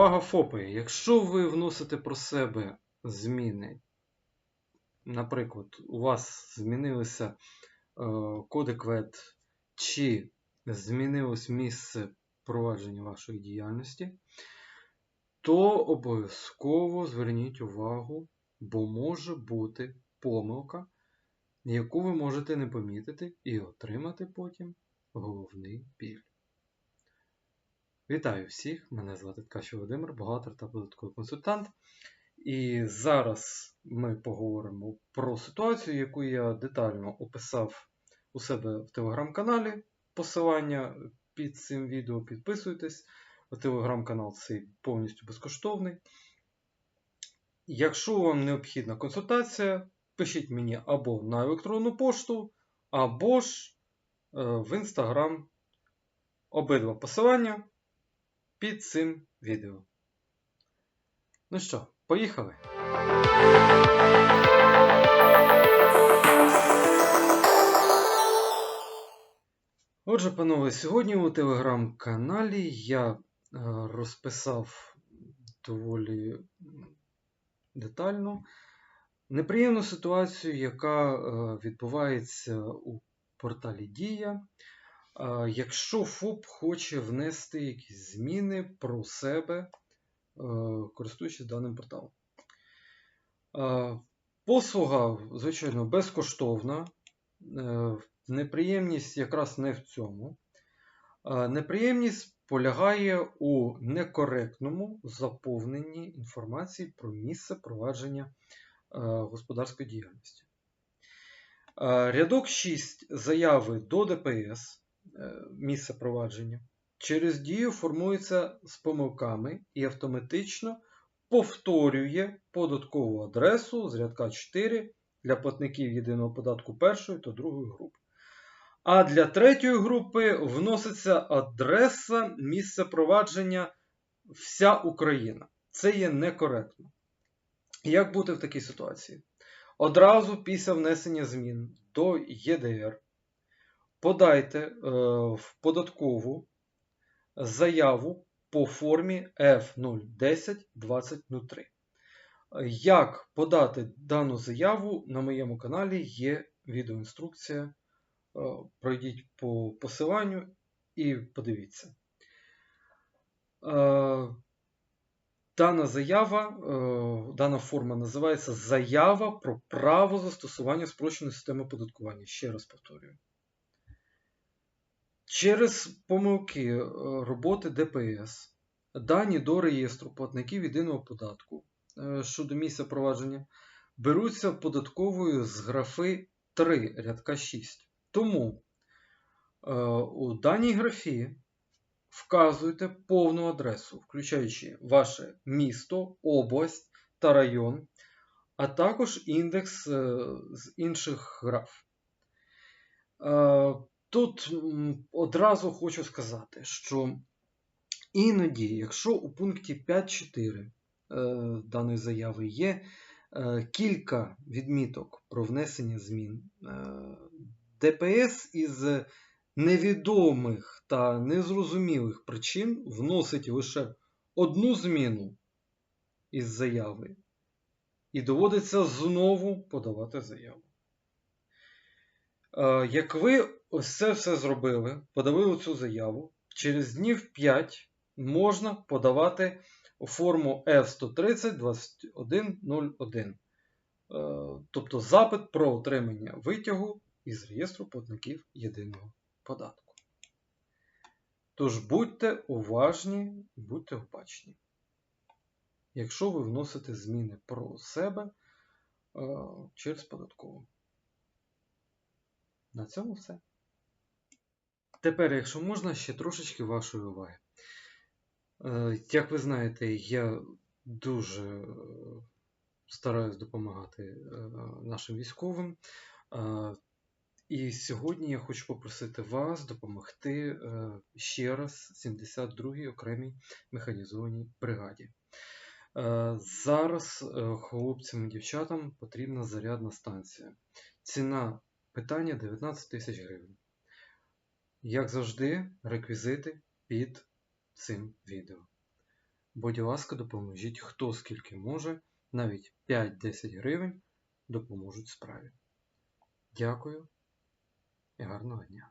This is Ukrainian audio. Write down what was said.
Увага, ФОПи! Якщо ви вносите про себе зміни, наприклад, у вас змінилися е, коди КВЕД чи змінилось місце провадження вашої діяльності, то обов'язково зверніть увагу, бо може бути помилка, яку ви можете не помітити і отримати потім головний біль. Вітаю всіх! Мене звати Ткач Володимир, бухгалтер та податковий консультант. І зараз ми поговоримо про ситуацію, яку я детально описав у себе в телеграм-каналі. Посилання під цим відео підписуйтесь. Телеграм-канал цей повністю безкоштовний. Якщо вам необхідна консультація, пишіть мені або на електронну пошту, або ж е, в інстаграм. Обидва посилання під цим відео. Ну що, поїхали? Отже, панове, сьогодні у телеграм-каналі я е, розписав доволі детально неприємну ситуацію, яка е, відбувається у порталі Дія. Якщо ФОП хоче внести якісь зміни про себе, е, користуючись даним порталом. Послуга, звичайно, безкоштовна. Е, неприємність якраз не в цьому. Неприємність полягає у некоректному заповненні інформації про місце провадження е, господарської діяльності. Рядок 6 заяви до ДПС місце провадження. Через дію формується з помилками і автоматично повторює податкову адресу з рядка 4 для платників єдиного податку першої та другої групи. А для третьої групи вноситься адреса місця провадження вся Україна. Це є некоректно. Як бути в такій ситуації? Одразу після внесення змін до ЄДР подайте е, в податкову заяву по формі F0102003. Як подати дану заяву на моєму каналі є відеоінструкція. Е, пройдіть по посиланню і подивіться. Е, дана заява, дана форма називається Заява про право застосування спрощеної системи податкування. Ще раз повторюю. Через помилки е, роботи ДПС, дані до реєстру платників єдиного податку е, щодо місця провадження беруться податковою з графи 3 рядка 6. Тому е, у даній графі вказуйте повну адресу, включаючи ваше місто, область та район, а також індекс з інших граф. Тут одразу хочу сказати, що іноді, якщо у пункті 5.4 е, даної заяви є е, кілька відміток про внесення змін, е, ДПС із невідомих та незрозумілих причин вносить лише одну зміну із заяви, і доводиться знову подавати заяву. Як ви ось це все зробили, подали цю заяву, через днів 5 можна подавати форму F130 2101. Тобто запит про отримання витягу із реєстру платників єдиного податку. Тож будьте уважні будьте обачні. Якщо ви вносите зміни про себе через податкову. На цьому все. Тепер, якщо можна, ще трошечки вашої уваги. Е, як ви знаєте, я дуже е, стараюсь допомагати е, нашим військовим. І сьогодні я хочу попросити вас допомогти ще раз 72-й окремій механізованій бригаді. Зараз хлопцям і дівчатам потрібна зарядна станція. Ціна питання 19 тисяч гривень. Як завжди, реквізити під цим відео. Будь ласка, допоможіть хто скільки може, навіть 5-10 гривень допоможуть справі. Дякую і гарного дня!